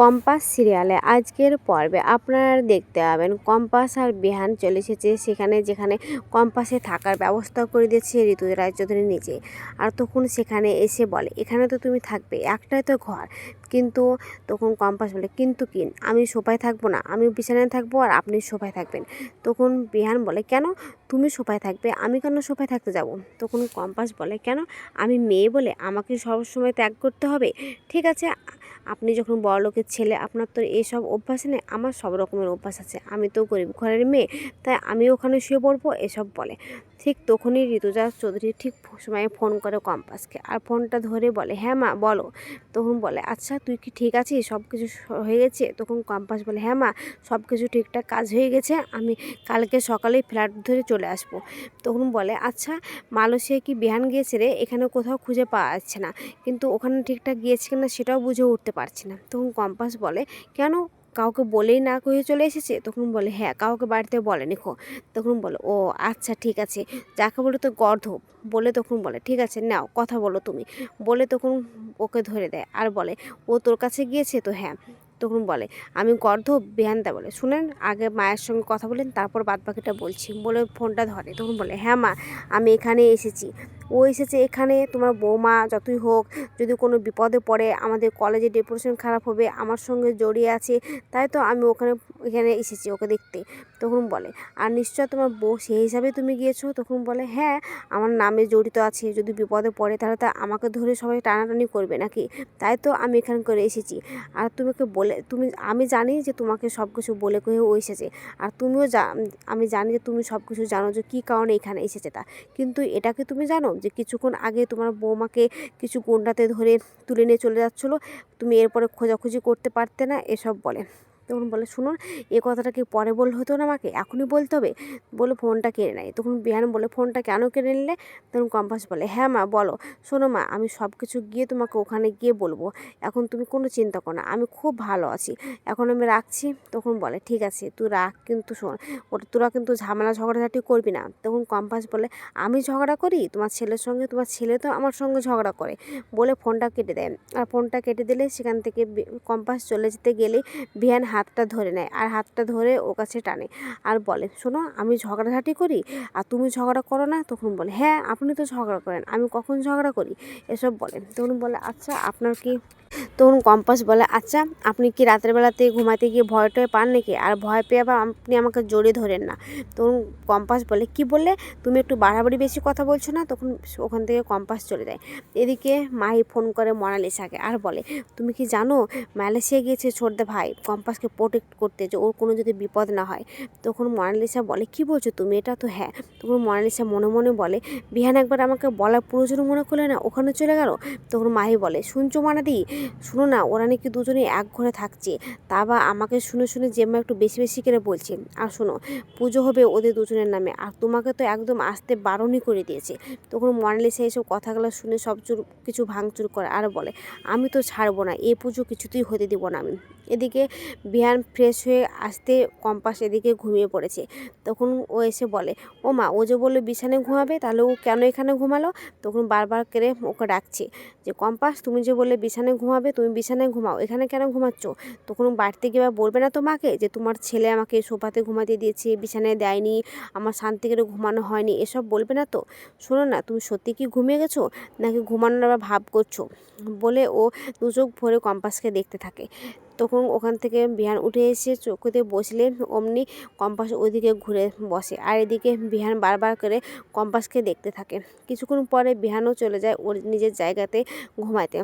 Compass সিরিয়ালে আজকের পর্বে আপনারা দেখতে পাবেন কম্পাস আর বিহান চলে এসেছে সেখানে যেখানে কম্পাসে থাকার ব্যবস্থা করে দিয়েছে ঋতু রায়চৌধুরী নিজে। আর তখন সেখানে এসে বলে, এখানে তো তুমি থাকবে, একটাই তো ঘর। কিন্তু তখন কম্পাস বলে, কিন্তু কিন আমি সোফায় থাকব না, আমি বিছানায় থাকব আর আপনি সোফায় থাকবেন। তখন বিহান বলে, কেন? তুমি সোফায় থাকবে, আমি কেন সোফায় থাকতে যাব? তখন কম্পাস বলে, কেন? আমি মেয়ে বলে আমাকে সবসময় ত্যাগ করতে হবে। ঠিক আছে আপনি যখন বড়লোকের ছেলে, আপনার তো এইসব অভ্যাস নেই, আমার সব রকমের অভ্যাস আছে। আমি তো গরিব ঘরের মেয়ে, তাই আমি ওখানে শুয়ে পড়ব, এসব বলে। ঠিক তখনই ঋতুজা চৌধুরী ঠিক সময়ে ফোন করে কম্পাসকে আর ফোনটা ধরে বলে হ্যাঁ মা, বলো। তখন বলে আচ্ছা তুই কি ঠিক আছিস? সব কিছু হয়ে গেছে? তখন কম্পাস বলে হ্যাঁ মা, সব কিছু ঠিকঠাক কাজ হয়ে গেছে, আমি কালকে সকালেই ফ্ল্যাট ধরে চলে আসব। তখন বলে আচ্ছা মালয়েশিয়া কি বিহান গিয়েছে রে? এখানে কোথাও খুঁজে পাওয়া যাচ্ছে না। কিন্তু ওখানে ঠিকঠাক গিয়েছে কিনা সেটাও বুঝে উঠতে পারছি না। তখন কম্পাস বলে, কেন? কাউকে বলেই না কয়ে চলে এসেছে? তখন বলে হ্যাঁ কাউকে বাড়িতে বলেনি খো। তখন বলে, ও আচ্ছা ঠিক আছে। যাকে বলে তো গর্ধব। বলে তখন বলে, ঠিক আছে, নাও, কথা বলো তুমি। বলে তখন ওকে ধরে দেয়। আর বলে, ও তোর কাছে গিয়েছে তো? হ্যাঁ। তখন বলে, আমি গর্ধব বেহানদা বলে। শুনেন, আগে মায়ের সঙ্গে কথা বলেন, তারপর বাদ বাকিটা বলছি। বলে ফোনটা ধরে। তখন বলে হ্যাঁ মা, আমি এখানে এসেছি। ও এসেছে এখানে, তোমার বৌমা যতই হোক, যদি কোনো বিপদে পড়ে, আমাদের কলেজে ডেপুটেশন খারাপ হবে, আমার সঙ্গে জড়িয়ে আছে, তাই তো আমি ওখানে, এখানে এসেছি ওকে দেখতে। তখন বলে, আর নিশ্চয় তোমার বউ সেই হিসাবে তুমি গিয়েছো? তখন বলে হ্যাঁ আমার নামে জড়িত আছে, যদি বিপদে পড়ে তাহলে তা আমাকে ধরে সবাই টানাটানি করবে নাকি? তাই তো আমি এখানে করে এসেছি। আর তোমাকে বলে, তুমি, আমি জানি যে তোমাকে সব কিছু বলে কয়ে ও এসেছে। আর তুমিও আমি জানি যে তুমি সব কিছু জানো যে কী কারণে এখানে এসেছে তা। কিন্তু এটা কি তুমি জানো? যে কিছুক্ষণ আগে তোমার বৌমাকে কিছু গোন্ডাতে ধরে তুলে নিয়ে চলে যাচ্ছিল, তুমি এরপরে খোঁজাখুঁজি করতে পারতে না, এসব বলে। তখন বলে, শুনুন, এ কথাটা কি পরে বললে হতো না আমাকে? এখনই বলতে হবে? বলে ফোনটা কেড়ে নেয়। তখন বিহান বলে, ফোনটা কেন কেড়ে নিলে? তখন কম্পাস বলে হ্যাঁ মা, বলো। শোনো মা, আমি সব কিছু গিয়ে তোমাকে ওখানে গিয়ে বলব। এখন তুমি কোনো চিন্তা করো না, আমি খুব ভালো আছি। এখন আমি রাখছি। তখন বলে, ঠিক আছে, তুই রাখ কিন্তু শোন। ওটা তোরা কিন্তু ঝামেলা, ঝগড়াঝাটি করবি না। তখন কম্পাস বলে, আমি ঝগড়া করি? তোমার ছেলের সঙ্গে? তোমার ছেলে তো আমার সঙ্গে ঝগড়া করে। বলে ফোনটা কেটে দেয়। আর ফোনটা কেটে দিলে সেখান থেকে কম্পাস চলে যেতে গেলেই বিহান হাতটা ধরে নেয় আর হাতটা ধরে ওর কাছে টানে আর বলে, শোনো, আমি ঝগড়াঝাটি করি আর তুমি ঝগড়া করো না? তখন বলে হ্যাঁ আপনি তো ঝগড়া করেন, আমি কখন ঝগড়া করি? এসব বলে। তখন বলে আচ্ছা আপনার কি? তখন কম্পাস বলে আচ্ছা আপনি কি রাতের বেলাতে ঘুমাতে গিয়ে ভয় টয় পান নাকি? আর ভয় পেয়ে আবার আপনি আমাকে জড়িয়ে ধরেন না? তখন কম্পাস বলে, কি বললে? তুমি একটু বাড়াবাড়ি বেশি কথা বলছো না? তখন ওখান থেকে কম্পাস চলে যায়। এদিকে মাহি ফোন করে মনালিসাকে আর বলে, তুমি কি জানো মালয়েশিয়া গিয়েছে ছোটদা ভাই? কম্পাসকে প্রোটেক্ট করতে যে ওর কোনো যদি বিপদ না হয়। তখন মনালিসা বলে, কি বলছো তুমি? এটা তো হ্যাঁ। তখন মনালিসা মনে মনে বলে, বিহান একবার আমাকে বলার প্রয়োজন মনে করলে না ওখানে চলে গেল? তখন মাহি বলে, শুনছো মানাদি শুনো না, ওরা নাকি দুজনেই এক ঘরে থাকছে। তা বা আমাকে শুনে শুনে জেম্মা একটু বেশি বেশি করে বলছে। আর শোনো, পুজো হবে ওদের দুজনের নামে, আর তোমাকে তো একদম আসতে বারণই করে দিয়েছে। তখন মনালিসা এইসব কথাগুলো শুনে সব চুর, কিছু ভাঙচুর করে আর বলে, আমি তো ছাড়বো না, এ পুজো কিছুতেই হতে দিব না আমি। এদিকে বিহান ফ্রেশ হয়ে আসতে কম্পাস এদিকে ঘুমিয়ে পড়েছে। তখন ও এসে বলে, ও মা, ও যে বলল বিছানায় ঘুমাবে, তাহলে ও কেন এখানে ঘুমালো? তখন বারবার করে ওকে ডাকছে যে, কম্পাস, তুমি যে বললে বিছানায় ঘুমাবে, তুমি বিছানায় ঘুমাও, এখানে কেন ঘুমাচ্ছ? তখন বাড়িতে গিয়ে বলবে, না তো মাকে, যে তোমার ছেলে আমাকে সোফাতে ঘুমাতে দিয়েছে, বিছানায় দেয়নি, আমার শান্তি করে ঘুমানো হয়নি, এসব বলবে না তো? শোনো না, তুমি সত্যি কি ঘুমিয়ে গেছো? নাকি ঘুমানোর আবার ভাব করছ? বলে ও দু চোখ ভরে কম্পাসকে দেখতে থাকে। তখন ওখান থেকে বিহান উঠে এসে চোখতে বসলে অমনি কম্পাস ওইদিকে ঘুরে বসে আর এদিকে বিহান বারবার করে কম্পাসকে দেখতে থাকে। কিছুক্ষণ পরে বিহানও চলে যায় ওর নিজের জায়গাতে ঘুমাইতে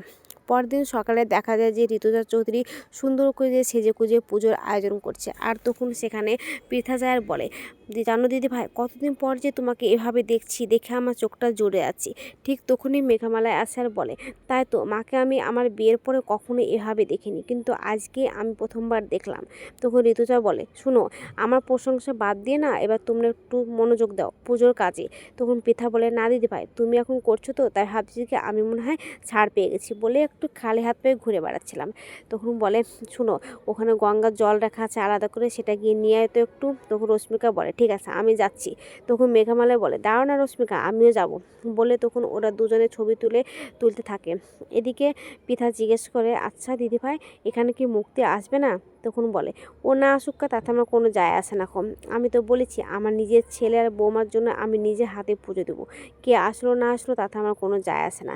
পরদিন সকালে দেখা যায় যে ঋতুজা চৌধুরী সুন্দর করে সেজে কুজে পুজোর আয়োজন করছে। আর তখন সেখানে পৃথা যায় আর বলে যে জানো দিদি ভাই, কতদিন পর যে তোমাকে এভাবে দেখছি, দেখে আমার চোখটা জুড়ে আছে ঠিক তখনই মেঘামালায় আসে আর বলে, তাই তো, মাকে আমি আমার বিয়ের পরে কখনো এভাবে দেখিনি, কিন্তু আজকে আমি প্রথমবার দেখলাম। তখন ঋতুজা বলে, শুনো, আমার প্রশংসা বাদ দিয়ে না, এবার তোমরা একটু মনোযোগ দাও পুজোর কাজে। তখন পৃথা বলে, না দিদি ভাই, তুমি এখন করছ তো, তাই ভাবছি কি আমি মনে হয় ছাড় পেয়ে গেছি। বলে একটু খালি হাত পেয়ে ঘুরে বেড়াচ্ছিলাম। তখন বলে, শুনো, ওখানে গঙ্গার জল রাখা আছে আলাদা করে, সেটা গিয়ে নিয়ে তো একটু। তখন রশ্মিকা বলে, ঠিক আছে, আমি যাচ্ছি। তখন মেঘামালায় বলে, দাঁড়াও না রশ্মিকা, আমিও যাব। বলে তখন ওরা দুজনে ছবি তুলে তুলতে থাকে। এদিকে পিতা জিজ্ঞেস করে আচ্ছা দিদিভাই, এখানে কি মুক্তি আসবে না? তখন বলে, ও না আসুক তাতে আমার কোনো যায় আসে না কম। আমি তো বলেছি, আমার নিজের ছেলে আর বৌমার জন্য আমি নিজে হাতে পুজো দেবো। কে আসলো না আসলো, তাতে আমার কোনো যায় আসে না।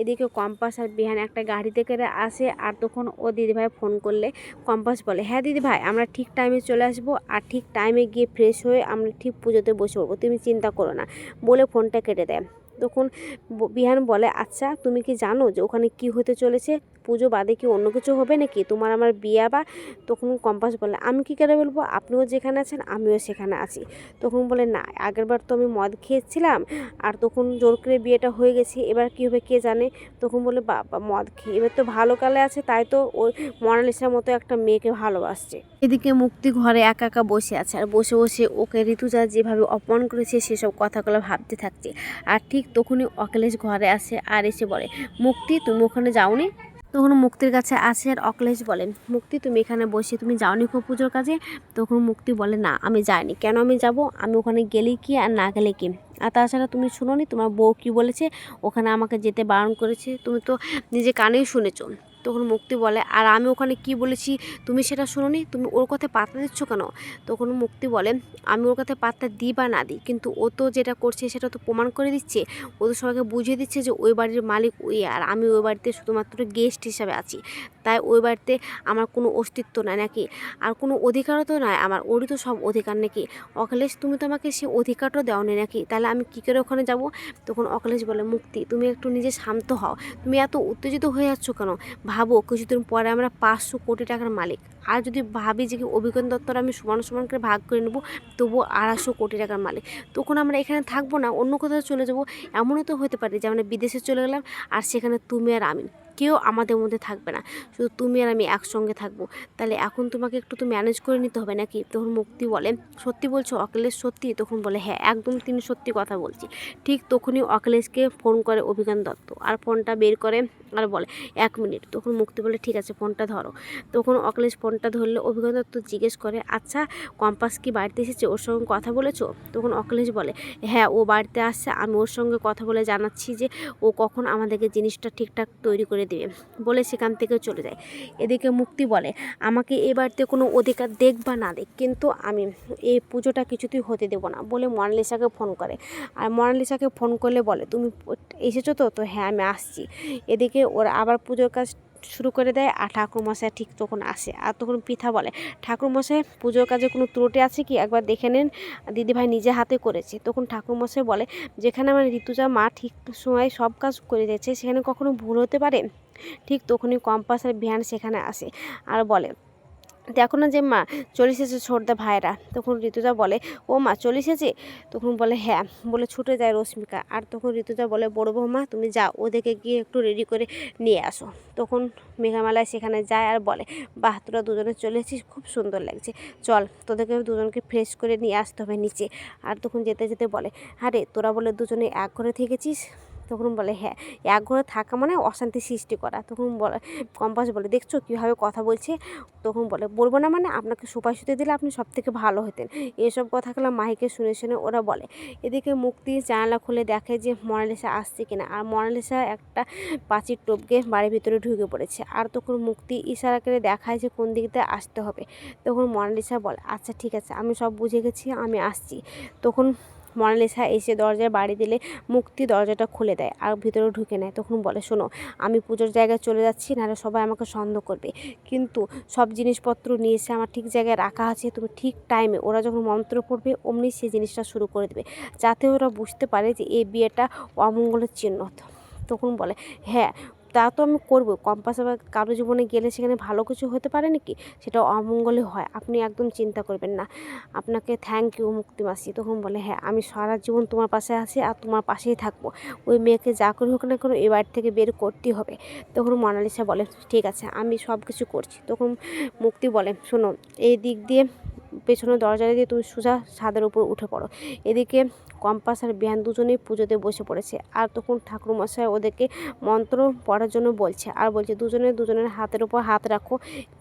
এদিকে কম্পাস আর বিহান একটা গাড়িতে করে আসে আর তখন ও দিদিভাই ফোন করলে, কম্পাস বলে হ্যাঁ দিদিভাই, আমরা ঠিক টাইমে চলে আসব আর ঠিক টাইমে গিয়ে ফ্রেশ হয়ে আমরা ঠিক পুজোতে বসে পড়ব, তুমি চিন্তা করো না, বলে ফোনটা কেটে দেয়। তখন বিহান বলে আচ্ছা তুমি কি জানো যে ওখানে কি হতে চলেছে? পুজো বাদে কি অন্য কিছু হবে নাকি? তোমার আমার বিয়ে বা তখন কম্পাস বলে, আমি কী করে বলব? আপনিও যেখানে আছেন, আমিও সেখানে আছি। তখন বলে, না আগেরবার তো আমি মদ খেয়েছিলাম, আর তখন জোর করে বিয়েটা হয়ে গেছে, এবার কী হবে কে জানে? তখন বলে, বাবা, মদ খেয়ে, এবার তো ভালো কালে আছে, তাই তো ওই মনালিসার মতো একটা মেয়েকে ভালোবাসছে। এদিকে মুক্তি ঘরে একা একা বসে আছে, আর বসে বসে ওকে ঋতুজা যেভাবে অপমান করেছে, সেসব কথাগুলো ভাবতে থাকছে। আর ঠিক তখনই অখিলেশ ঘরে আসে, আর এসে বলে, মুক্তি, তুমি ওখানে যাওনি? তখন মুক্তির কাছে আসে আর অখিলেশ বলেন, মুক্তি তুমি এখানে বসে তুমি যাওনি খুব পুজোর কাজে? তখন মুক্তি বলে, না, আমি যাইনি। কেন আমি যাব? আমি ওখানে গেলেই কি আর না গেলে কি? আর তাছাড়া তুমি শুনোনি তোমার বউ কি বলেছে? ওখানে আমাকে যেতে বারণ করেছে। তুমি তো নিজে কানেই শুনেছো। তখন মুক্তি বলে, আর আমি ওখানে কি বলেছি তুমি সেটা শুনোনি? তুমি ওর কথা পাত্তা দিচ্ছ কেন? তখন মুক্তি বলে, আমি ওর কথায় পাত্তা দিই বা না দিই, কিন্তু ও তো যেটা করছে সেটা তো প্রমাণ করে দিচ্ছে। ও তো সবাইকে বুঝিয়ে দিচ্ছে যে ওই বাড়ির মালিক ওই, আর আমি ওই বাড়িতে শুধুমাত্র গেস্ট হিসাবে আছি। তাই ওই বাড়িতে আমার কোনো অস্তিত্ব নাই নাকি? আর কোনো অধিকারও তো নয় আমার, ওরই তো সব অধিকার নাকি? অখিলেশ, তুমি তো আমাকে সে অধিকারটাও দেওনি নাকি? তাহলে আমি কী করে ওখানে যাব? তখন অখিলেশ বলে, মুক্তি, তুমি একটু নিজে শান্ত হও। তুমি এত উত্তেজিত হয়ে যাচ্ছ কেন? ভাবো কিছুদিন পরে আমরা পাঁচশো কোটি টাকার মালিক। আর যদি ভাবি যে অভিজ্ঞান দত্তর আমি সমান সমান করে ভাগ করে নেব, তবুও আড়াইশো কোটি টাকার মালিক। তখন আমরা এখানে থাকব না, অন্য কোথাও চলে যাব, এমনও তো হতে পারে যে আমরা বিদেশে চলে গেলাম, আর সেখানে তুমি আর আমি। কেউ আমাদের মধ্যে থাকবে না। শুধু তুমি আর আমি একসঙ্গে থাকব। তাহলে এখন তোমাকে একটু তো ম্যানেজ করে নিতে হবে নাকি? তখন মুক্তি বলে, সত্যি বলছো অখিলেশ সত্যি? তখন বলে হ্যাঁ একদম তিনি সত্যি কথা বলছি। ঠিক তখনই অখিলেশকে ফোন করে অভিজ্ঞান দত্ত। আর ফোনটা বের করে আর বলে, এক মিনিট। তখন মুক্তি বলে, ঠিক আছে ফোনটা ধরো। তখন অখিলেশ ফোনটা ধরলে অভিজ্ঞান দত্ত জিজ্ঞেস করে আচ্ছা কম্পাস কি বাড়িতে এসেছে? ওর সঙ্গে কথা বলেছ? তখন অখিলেশ বলে হ্যাঁ ও বাড়িতে আসছে। আমি ওর সঙ্গে কথা বলে জানাচ্ছি যে, ও কখন আমাদেরকে জিনিসটা ঠিকঠাক তৈরি করে দেবে বলে সেখান থেকে চলে যায়। এদিকে মুক্তি বলে, আমাকে এ বাড়িতে কোনো অধিকার দেখ বা না দেখ, কিন্তু আমি এই পুজোটা কিছুতেই হতে দেবো না। বলে মনালিসাকে ফোন করে। আর মনালিসাকে ফোন করলে বলে, তুমি এসেছ তো? তো হ্যাঁ আমি আসছি। এদিকে ওরা আবার পুজোর কাজ শুরু করে দেয়, আর ঠাকুরমশাই ঠিক তখন আসে। আর তখন পিঠা বলে, ঠাকুরমশাই, পুজোর কাজে কোনো ত্রুটি আছে কি? একবার দেখে নেন, দিদিভাই নিজে হাতে করেছে। তখন ঠাকুরমশাই বলে, যেখানে আমার ঋতুজা মা ঠিক সময় সব কাজ করে দিয়েছে, সেখানে কখনো ভুল হতে পারে? ঠিক তখনই কম্পাস আর বিহান সেখানে আসে, আর বলে দেখো না যে মা, চলে এসেছে ছোটদা ভাইরা তখন ঋতুজা বলে, ও মা, চলে এসেছে? তখন বলে হ্যাঁ। বলে, ছুটে যায় রশ্মিকা। আর তখন ঋতুজা বলে, বড় বৌমা, তুমি যাও, ওদেরকে গিয়ে একটু রেডি করে নিয়ে আসো। তখন মেঘামালায় সেখানে যায় আর বলে, বাহ, তোরা দুজনে চলে এসেছিস, খুব সুন্দর লাগছে। চল তোদেরকে দুজনকে ফ্রেশ করে নিয়ে আসতে হবে নিচে। আর তখন যেতে যেতে বলে, আরে, তোরা বলে দুজনে এক ঘরে থেকেছিস? তখন বলে হ্যাঁ এক ঘরে থাকা মানে অশান্তি সৃষ্টি করা। তখন বলে, কম্পাস বলে, দেখছ কীভাবে কথা বলছে? তখন বলে, বলব না মানে আপনাকে সুপারিশুতে দিলে আপনি সব থেকে ভালো হতেন। এসব কথাগুলো মাহিকে শুনে শুনে ওরা বলে, এদিকে মুক্তি জানালা খুলে দেখে যে মনালিসা আসছে কিনা। আর মনালিসা একটা পাঁচির টোপকে বাড়ির ভিতরে ঢুকে পড়েছে। আর তখন মুক্তি ইশারা করে দেখায় যে কোন দিক দিয়ে আসতে হবে। তখন মনালিসা বলে আচ্ছা ঠিক আছে, আমি সব বুঝে গেছি, আমি আসছি। তখন মনালিসা এসে দরজায় বাড়ি দিলে মুক্তি দরজাটা খুলে দেয় আর ভিতরে ঢুকে নেয়। তখন বলে, শোনো, আমি পুজোর জায়গায় চলে যাচ্ছি, নাহলে সবাই আমাকে সন্দেহ করবে। কিন্তু সব জিনিসপত্র নিয়ে এসে আমার ঠিক জায়গায় রাখা আছে, তুমি ঠিক টাইমে ওরা যখন মন্ত্র পড়বে, অমনি সেই জিনিসটা শুরু করে দেবে। যাতে ওরা বুঝতে পারে যে, এই বিয়েটা অমঙ্গলের চিহ্ন। তখন বলে হ্যাঁ তা তো আমি করব। কম্পাস আবার কারও জীবনে গেলে সেখানে ভালো কিছু হতে পারে নাকি? সেটা অমঙ্গলে হয়। আপনি একদম চিন্তা করবেন না। আপনাকে থ্যাংক ইউ মুক্তি মাসি তখন বলে হ্যাঁ আমি সারা জীবন তোমার পাশে আছি আর তোমার পাশেই থাকব। ওই মেয়েকে যা করে হোক না কেন এ বাড়ি থেকে বের করতেই হবে। তখন মনালিসা বলে, ঠিক আছে, আমি সব কিছু করছি। তখন মুক্তি বলে, শোনো, এই দিক দিয়ে পেছনের দরজা দিয়ে তুমি সোজা ছাদের উপর উঠে পড়ো। এদিকে কম্পাস আর বিহান দুজনেই পুজোতে বসে পড়েছে। আর তখন ঠাকুরমশাই ওদেরকে মন্ত্র পড়ার জন্য বলছে। আর বলছে, দুজনে, দুজনের হাতের উপর হাত রাখো।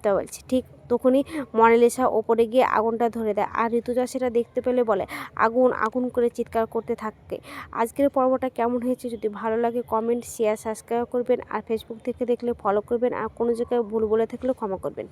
তা বলছে। ঠিক তখনই মনালিসা ওপরে গিয়ে আগুনটা ধরে দেয়। আর ঋতুজা সেটা দেখতে পেলে বলে, আগুন আগুন করে চিৎকার করতে থাকে আজকের পর্বটা কেমন হয়েছে যদি ভালো লাগে, কমেন্ট শেয়ার সাবস্ক্রাইব করবেন। আর ফেসবুক থেকে দেখলে ফলো করবেন। আর কোনো জায়গায় ভুল বলে থাকলে ক্ষমা করবেন।